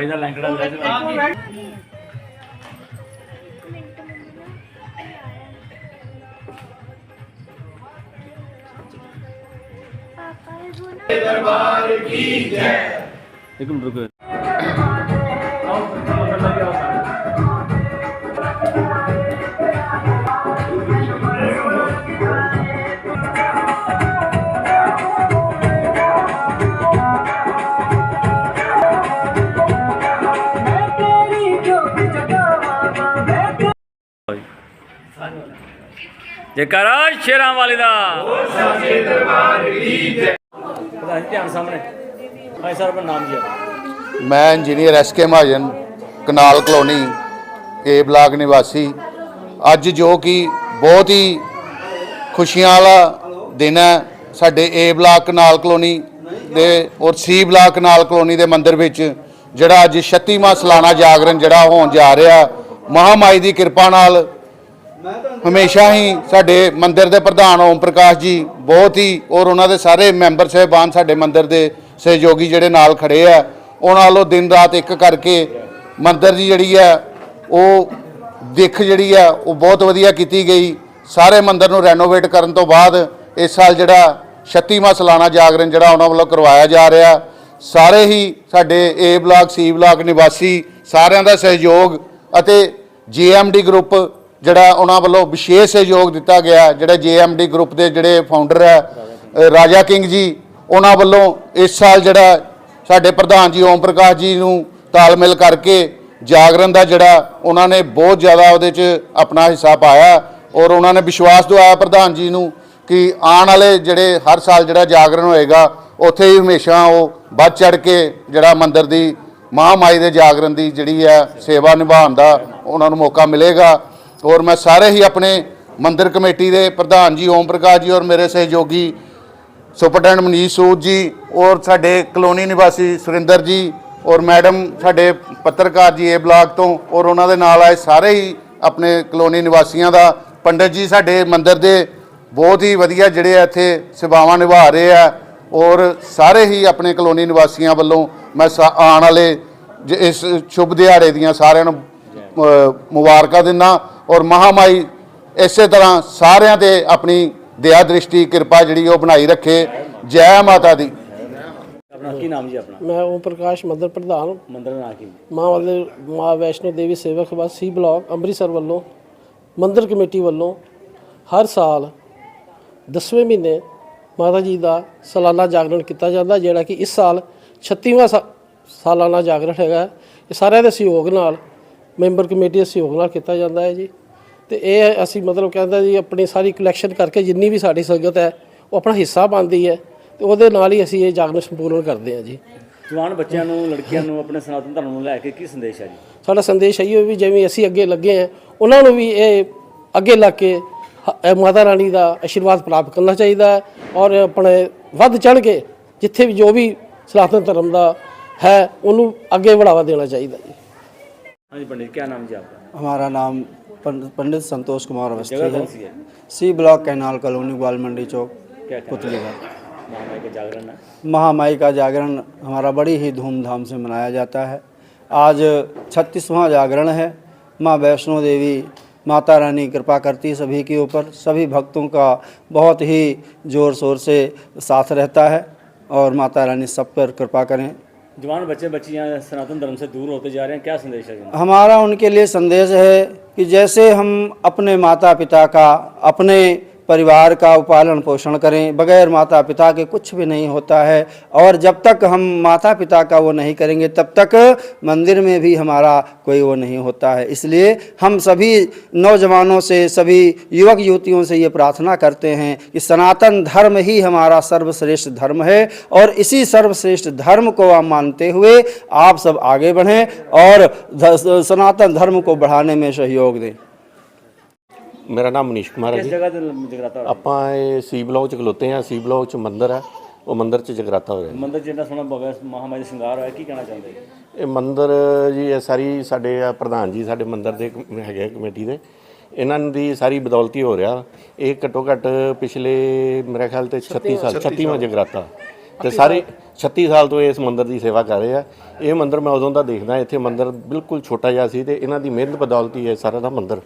ਮਾਈ ਦਾ ਲੈਂਕੜਾ ਲੈ ਜਾ? ਇੱਕ ਮਿੰਟ ਰੁਕੋ। ਜੇਕਰਾ ਸ਼ੇਰਾਂ ਵਾਲੇ ਦਾ। ਸਾਚੇ ਦਰਬਾਰ ਕੀ ਜੈ ਧਿਆਨ ਸਾਹਮਣੇ ਭਾਈ ਸਾਹਿਬ ਦਾ ਨਾਮ ਜੀ ਮੈਂ engineer S K Mahajan, canal colony A block ਨਿਵਾਸੀ। ਅੱਜ ਜੋ ਕਿ ਬਹੁਤ ਹੀ ਖੁਸ਼ੀਆਂ ਵਾਲਾ ਦਿਨ ਹੈ ਸਾਡੇ ਏ ਬਲਾਕ ਕਨਾਲ ਕਲੋਨੀ ਦੇ ਔਰ ਸੀ ਬਲਾਕ ਕਨਾਲ ਕਲੋਨੀ ਦੇ ਮੰਦਿਰ ਵਿੱਚ, ਜਿਹੜਾ ਅੱਜ 36ਵਾਂ ਸਾਲਾਨਾ ਜਾਗਰਣ ਜਿਹੜਾ ਹੋਣ ਜਾ ਰਿਹਾ, ਮਹਾਮਾਈ ਦੀ ਕਿਰਪਾ ਨਾਲ ਹਮੇਸ਼ਾ ਹੀ ਸਾਡੇ ਮੰਦਿਰ ਦੇ ਪ੍ਰਧਾਨ ਓਮ ਪ੍ਰਕਾਸ਼ ਜੀ ਬਹੁਤ ਹੀ, ਔਰ ਉਹਨਾਂ ਦੇ ਸਾਰੇ ਮੈਂਬਰ ਸਹਿਬਾਨ ਸਾਡੇ ਮੰਦਿਰ ਦੇ ਸਹਿਯੋਗੀ ਜਿਹੜੇ ਨਾਲ ਖੜੇ ਆ, ਉਹਨਾਂ ਵੱਲੋਂ ਦਿਨ ਰਾਤ ਇੱਕ ਕਰਕੇ ਮੰਦਿਰ ਦੀ ਜਿਹੜੀ ਹੈ ਉਹ ਦਿੱਖ ਜਿਹੜੀ ਹੈ ਉਹ ਬਹੁਤ ਵਧੀਆ ਕੀਤੀ ਗਈ। ਸਾਰੇ ਮੰਦਿਰ ਨੂੰ ਰੈਨੋਵੇਟ ਕਰਨ ਤੋਂ ਬਾਅਦ ਇਸ ਸਾਲ ਜਿਹੜਾ 36ਵਾਂ ਸਾਲਾਨਾ ਜਾਗਰਣ ਜਿਹੜਾ ਉਹਨਾਂ ਵੱਲੋਂ ਕਰਵਾਇਆ ਜਾ ਰਿਹਾ, ਸਾਰੇ ਹੀ ਸਾਡੇ ਏ ਬਲਾਕ ਸੀ ਬਲਾਕ ਨਿਵਾਸੀ ਸਾਰਿਆਂ ਦਾ ਸਹਿਯੋਗ ਅਤੇ ਜੀਐਮਡੀ ਗਰੁੱਪ ਜਿਹੜਾ ਉਹਨਾਂ ਵੱਲੋਂ ਵਿਸ਼ੇਸ਼ ਸਹਿਯੋਗ ਦਿੱਤਾ ਗਿਆ, ਜਿਹੜੇ ਜੀਐਮਡੀ ਗਰੁੱਪ ਦੇ ਜਿਹੜੇ ਫਾਊਂਡਰ ਹੈ ਰਾਜਾ ਕਿੰਗ ਜੀ, ਉਹਨਾਂ ਵੱਲੋਂ ਇਸ ਸਾਲ ਜਿਹੜਾ ਸਾਡੇ ਪ੍ਰਧਾਨ ਜੀ ਓਮ ਪ੍ਰਕਾਸ਼ ਜੀ ਨੂੰ ਤਾਲਮੇਲ ਕਰਕੇ ਜਾਗਰਣ ਦਾ ਜਿਹੜਾ ਉਹਨਾਂ ਨੇ ਬਹੁਤ ਜ਼ਿਆਦਾ ਉਹਦੇ 'ਚ ਆਪਣਾ ਹਿੱਸਾ ਪਾਇਆ ਔਰ ਉਹਨਾਂ ਨੇ ਵਿਸ਼ਵਾਸ ਦਿਵਾਇਆ ਪ੍ਰਧਾਨ ਜੀ ਨੂੰ ਕਿ ਆਉਣ ਵਾਲੇ ਜਿਹੜੇ ਹਰ ਸਾਲ ਜਿਹੜਾ ਜਾਗਰਣ ਹੋਏਗਾ, ਉੱਥੇ ਹੀ ਹਮੇਸ਼ਾ ਉਹ ਵੱਧ ਚੜ ਕੇ ਜਿਹੜਾ ਮੰਦਿਰ ਦੀ ਮਹਾਮਾਈ ਦੇ ਜਾਗਰਣ ਦੀ ਜਿਹੜੀ ਹੈ ਸੇਵਾ ਨਿਭਾਉਣ ਦਾ ਉਹਨਾਂ ਨੂੰ ਮੌਕਾ ਮਿਲੇਗਾ। ਔਰ ਮੈਂ ਸਾਰੇ ਹੀ ਆਪਣੇ ਮੰਦਿਰ ਕਮੇਟੀ ਦੇ ਪ੍ਰਧਾਨ ਜੀ, ਓਮ ਪ੍ਰਕਾਸ਼ ਜੀ ਔਰ ਮੇਰੇ ਸਹਿਯੋਗੀ ਸੁਪਰਡੈਂਟ ਮਨੀਸ਼ ਸੂਦ ਜੀ ਔਰ ਸਾਡੇ ਕਲੋਨੀ ਨਿਵਾਸੀ ਸੁਰਿੰਦਰ ਜੀ ਔਰ ਮੈਡਮ ਸਾਡੇ ਪੱਤਰਕਾਰ ਜੀ ਏ ਬਲਾਕ ਤੋਂ ਔਰ ਉਹਨਾਂ ਦੇ ਨਾਲ ਆਏ ਸਾਰੇ ਹੀ ਆਪਣੇ ਕਲੋਨੀ ਨਿਵਾਸੀਆਂ ਦਾ। ਪੰਡਤ ਜੀ, ਸਾਡੇ ਮੰਦਿਰ ਦੇ ਬਹੁਤ ਹੀ ਵਧੀਆ ਜਿਹੜੇ ਆ ਇੱਥੇ ਸੇਵਾਵਾਂ ਨਿਭਾ ਰਹੇ ਆ ਔਰ ਸਾਰੇ ਹੀ ਆਪਣੇ ਕਲੋਨੀ ਨਿਵਾਸੀਆਂ ਵੱਲੋਂ ਮੈਂ ਸਾ- ਆਉਣ ਵਾਲੇ ਜ- ਇਸ ਸ਼ੁਭ ਦਿਹਾੜੇ ਦੀਆਂ ਸਾਰਿਆਂ ਨੂੰ ਮੁਬਾਰਕਾਂ ਦਿੰਦਾ ਔਰ ਮਹਾਮਾਈ ਇਸੇ ਤਰ੍ਹਾਂ ਸਾਰਿਆਂ ਤੇ ਆਪਣੀ ਦਇਆ ਦ੍ਰਿਸ਼ਟੀ ਕਿਰਪਾ ਜਿਹੜੀ ਉਹ ਬਣਾਈ ਰੱਖੇ। ਜੈ ਮਾਤਾ ਦੀ। ਆਪਣਾ ਕੀ ਨਾਮ ਜੀ ਆਪਣਾ? ਮੈਂ ਓਮ ਪ੍ਰਕਾਸ਼ ਮੰਦਰ ਪ੍ਰਧਾਨ। ਮੰਦਿਰ ਦਾ ਨਾਮ ਕੀ? ਮਾਂ ਵਾਲੇ ਮਾਂ ਵੈਸ਼ਨੋ ਦੇਵੀ ਸੇਵਕ ਸਭਾ ਸੀ ਬਲਾਕ ਅੰਮ੍ਰਿਤਸਰ ਵੱਲੋਂ ਮੰਦਰ ਕਮੇਟੀ ਵੱਲੋਂ ਹਰ ਸਾਲ 10ਵੇਂ ਮਹੀਨੇ ਮਾਤਾ ਜੀ ਦਾ ਸਾਲਾਨਾ ਜਾਗਰਣ ਕੀਤਾ ਜਾਂਦਾ ਜਿਹੜਾ ਕਿ ਇਸ ਸਾਲ 36ਵਾਂ ਸਾ- ਸਾਲਾਨਾ ਜਾਗਰਣ ਹੈਗਾ। ਇਹ ਸਾਰਿਆਂ ਦੇ ਸਹਿਯੋਗ ਨਾਲ ਮੈਂਬਰ ਕਮੇਟੀ ਦੇ ਸਹਿਯੋਗ ਨਾਲ ਕੀਤਾ ਜਾਂਦਾ ਹੈ ਜੀ। ਤੇ ਇਹ ਅਸੀਂ ਮਤਲਬ ਕਹਿੰਦਾ ਜੀ ਆਪਣੀ ਸਾਰੀ ਕਲੈਕਸ਼ਨ ਕਰਕੇ ਜਿੰਨੀ ਵੀ ਸਾਡੀ ਸੰਗਤ ਹੈ ਉਹ ਆਪਣਾ ਹਿੱਸਾ ਪਾਉਂਦੀ ਹੈ ਤੇ ਉਹਦੇ ਨਾਲ ਹੀ ਅਸੀਂ ਇਹ ਜਾਗਰਣ ਸੰਪੂਰਨ ਕਰਦੇ ਹਾਂ ਜੀ। ਜਵਾਨ ਬੱਚਿਆਂ ਨੂੰ ਲੜਕੀਆਂ ਨੂੰ ਆਪਣੇ ਸਨਾਤਨ ਧਰਮ ਨੂੰ ਲੈ ਕੇ ਕੀ ਸੰਦੇਸ਼ ਹੈ ਜੀ? ਸਾਡਾ ਸੰਦੇਸ਼ ਇਹੀ ਹੈ ਵੀ ਜਿਵੇਂ ਅਸੀਂ ਅੱਗੇ ਲੱਗੇ ਆ ਉਹਨਾਂ ਨੂੰ ਵੀ ਇਹ ਅੱਗੇ ਲੱਗ ਕੇ ਹ- ਮਾਤਾ ਰਾਣੀ ਦਾ ਆਸ਼ੀਰਵਾਦ ਪ੍ਰਾਪਤ ਕਰਨਾ ਚਾਹੀਦਾ ਹੈ ਔਰ ਆਪਣੇ ਵੱਧ ਚੜ ਕੇ ਜਿੱਥੇ ਵੀ ਜੋ ਵੀ ਸਨਾਤਨ ਧਰਮ ਦਾ ਹੈ ਉਹਨੂੰ ਅੱਗੇ ਵਧਾਵਾ ਦੇਣਾ ਚਾਹੀਦਾ ਜੀ। ਹਾਂਜੀ ਪੰਡਿਤ ਕੀ ਨਾਮ ਜੀ ਆਪਕਾ? हमारा नाम पंडित संतोष कुमार अवस्थी है। सी ब्लॉक कैनाल कॉलोनी ग्वाल मंडी चौक कहना पुतलीगढ़ महामाई का जागरण महामाई का जागरण हमारा बड़ी ही धूमधाम से मनाया जाता है। आज छत्तीसवां जागरण है। माँ वैष्णो देवी माता रानी कृपा करती सभी के ऊपर। सभी भक्तों का बहुत ही ज़ोर शोर से साथ रहता है और माता रानी सब पर कृपा करें। जवान बच्चे बच्चियां सनातन धर्म से दूर होते जा रहे हैं क्या संदेश है इनका? हमारा उनके लिए संदेश है कि जैसे हम अपने माता पिता का अपने परिवार का पालन पोषण करें, बगैर माता पिता के कुछ भी नहीं होता है। और जब तक हम माता पिता का वो नहीं करेंगे, तब तक मंदिर में भी हमारा कोई वो नहीं होता है। इसलिए हम सभी नौजवानों से, सभी युवक युवतियों से ये प्रार्थना करते हैं कि सनातन धर्म ही हमारा सर्वश्रेष्ठ धर्म है और इसी सर्वश्रेष्ठ धर्म को आप मानते हुए आप सब आगे बढ़ें और सनातन धर्म को बढ़ाने में सहयोग दें। ਮੇਰਾ ਨਾਮ ਮਨੀਸ਼ ਕੁਮਾਰ ਹੈ ਜੀ। ਜਗ੍ਹਾ ਤੇ ਜਗਰਾਤਾ ਆਪਾਂ ਇਹ ਸੀ ਬਲੌਕ ਚ ਖਲੋਤੇ ਆ ਸੀ ਬਲੌਕ ਚ ਮੰਦਰ ਹੈ ਉਹ ਮੰਦਰ ਚ ਜਗਰਾਤਾ ਹੋ ਰਿਹਾ ਜੀ। ਮੰਦਰ ਜਿਹੜਾ ਸੋਹਣਾ ਭਵਿਆ ਮਹਾਮਾਈ ਦਾ ਸ਼ਿੰਗਾਰ ਹੋਇਆ ਕੀ ਕਹਿਣਾ ਚਾਹੁੰਦੇ ਇਹ ਮੰਦਰ ਜੀ ਇਹ ਸਾਰੀ ਸਾਡੇ ਆ ਪ੍ਰਧਾਨ ਜੀ ਸਾਡੇ ਮੰਦਰ ਦੇ ਹੈਗੇ ਆ ਕਮੇਟੀ ਦੇ ਇਹਨਾਂ ਦੀ ਸਾਰੀ ਬਦੌਲਤੀ ਹੋ ਰਿਹਾ। ਇਹ ਘੱਟੋ ਘੱਟ ਪਿਛਲੇ ਮੇਰੇ ਖਿਆਲ ਤੇ 36 ਸਾਲ 36ਵਾਂ ਜਗਰਾਤਾ। ਤੇ ਸਾਰੇ 36 ਸਾਲ ਤੋਂ ਇਸ ਮੰਦਰ ਦੀ ਸੇਵਾ ਕਰ ਰਹੇ ਆ। ਇਹ ਮੰਦਰ ਮੈਂ ਉਦੋਂ ਦਾ ਦੇਖਦਾ ਇੱਥੇ ਮੰਦਰ ਬਿਲਕੁਲ ਛੋਟਾ ਜਿਹਾ ਸੀ ਤੇ ਇਹਨਾਂ ਦੀ ਮਿਹਨਤ ਬਦੌਲਤੀ ਹੈ ਸਾਰਾ ਦਾ ਮੰਦਰ।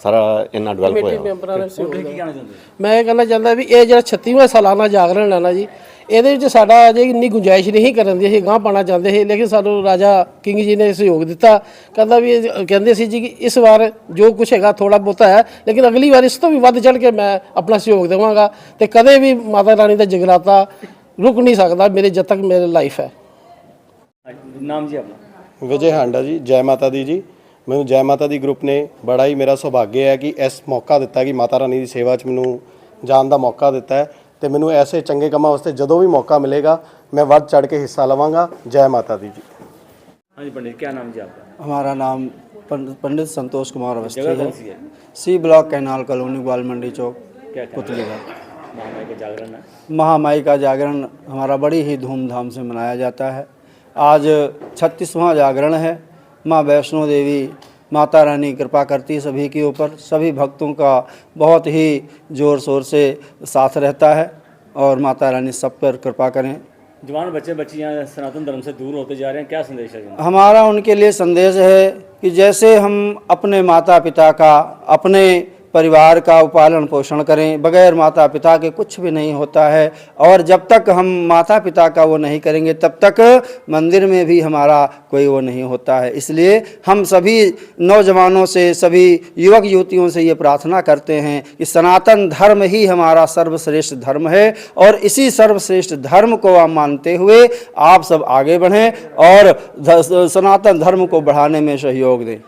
ਸਾਰਾ ਇੰਨਾ ਡਿਵੈਲਪ ਹੋਇਆ ਮੈਂਬਰਾਂ ਦਾ ਸਹਿਯੋਗ ਹੈ। ਮੈਂ ਇਹ ਕਹਿਣਾ ਚਾਹੁੰਦਾ ਵੀ ਇਹ ਜਿਹੜਾ 36ਵਾਂ ਸਾਲਾਨਾ ਜਾਗਰਣ ਹੈ ਨਾ ਜੀ ਇਹਦੇ ਵਿੱਚ ਸਾਡਾ ਅਜੇ ਇੰਨੀ ਗੁੰਜਾਇਸ਼ ਨਹੀਂ ਕਰਨ ਦੀ ਅਸੀਂ ਗਾਂ ਪਾਣਾ ਚਾਹੁੰਦੇ ਸੀ ਲੇਕਿਨ ਸਾਨੂੰ ਰਾਜਾ ਕਿੰਗ ਜੀ ਨੇ ਸਹਿਯੋਗ ਦਿੱਤਾ। ਕਹਿੰਦਾ ਵੀ ਇਹ- ਕਹਿੰਦੇ ਸੀ ਜੀ ਕਿ ਇਸ ਵਾਰ ਜੋ ਕੁਛ ਹੈਗਾ ਥੋੜਾ ਬਹੁਤਾ ਹੈ ਲੇਕਿਨ ਅਗਲੀ ਵਾਰ ਇਸ ਤੋਂ ਵੀ ਵੱਧ ਚੜ ਕੇ ਮੈਂ ਆਪਣਾ ਸਹਿਯੋਗ ਦੇਵਾਂਗਾ ਤੇ ਕਦੇ ਵੀ ਮਾਤਾ ਰਾਣੀ ਦਾ ਜਗਰਾਤਾ ਰੁਕ ਨਹੀਂ ਸਕਦਾ ਮੇਰੇ ਜਦ ਤੱਕ ਮੇਰੇ ਲਾਈਫ ਹੈ। ਨਾਮ ਜੀ ਆਪਣਾ। ਵਿਜੇ ਹਾਂਡਾ ਜੀ ਜੈ ਮਾਤਾ ਦੀ ਜੀ। ਮੈਨੂੰ ਜੈ ਮਾਤਾ ਦੀ ਗਰੁੱਪ ਨੇ ਬੜਾ ਹੀ ਮੇਰਾ ਸੁਭਾਗਿਆ ਹੈ ਕਿ ਇਸ ਮੌਕਾ ਦਿੱਤਾ ਕਿ ਮਾਤਾ ਰਾਣੀ ਦੀ ਸੇਵਾ 'ਚ ਮੈਨੂੰ ਜਾਣ ਦਾ ਮੌਕਾ ਦਿੱਤਾ ਹੈ ਤੇ ਮੈਨੂੰ ਐਸੇ ਚੰਗੇ ਕੰਮਾਂ ਵਾਸਤੇ ਜਦੋਂ ਵੀ ਮੌਕਾ ਮਿਲੇਗਾ ਮੈਂ ਵੱਧ ਚੜ ਕੇ ਹਿੱਸਾ ਲਵਾਂਗਾ ਜੈ ਮਾਤਾ ਦੀ ਜੀ हाँ जी पंडित क्या नाम जी आपका हमारा नाम पं- पंडित संतोष कुमार अवस्थी जगह है कौन सी है सी ब्लॉक कैनाल कॉलोनी ग्वाल मंडी चौक क्या कहना पुतलीगढ़ महामारी का जागरण है महामाई का जागरण हमारा बड़ी ही धूमधाम से मनाया जाता है आज छत्तीसवां जागरण है माँ वैष्णो देवी माता रानी कृपा करती सभी के ऊपर। सभी भक्तों का बहुत ही ज़ोर शोर से साथ रहता है और माता रानी सब पर कृपा करें। जवान बच्चे बच्चियाँ सनातन धर्म से दूर होते जा रहे हैं क्या संदेश है हमारा उनके लिए संदेश है कि जैसे हम अपने माता पिता का अपने परिवार का पालन पोषण करें, बगैर माता पिता के कुछ भी नहीं होता है। और जब तक हम माता पिता का वो नहीं करेंगे, तब तक मंदिर में भी हमारा कोई वो नहीं होता है। इसलिए हम सभी नौजवानों से, सभी युवक युवतियों से ये प्रार्थना करते हैं कि सनातन धर्म ही हमारा सर्वश्रेष्ठ धर्म है और इसी सर्वश्रेष्ठ धर्म को आप मानते हुए आप सब आगे बढ़ें और सनातन धर्म को बढ़ाने में सहयोग दें।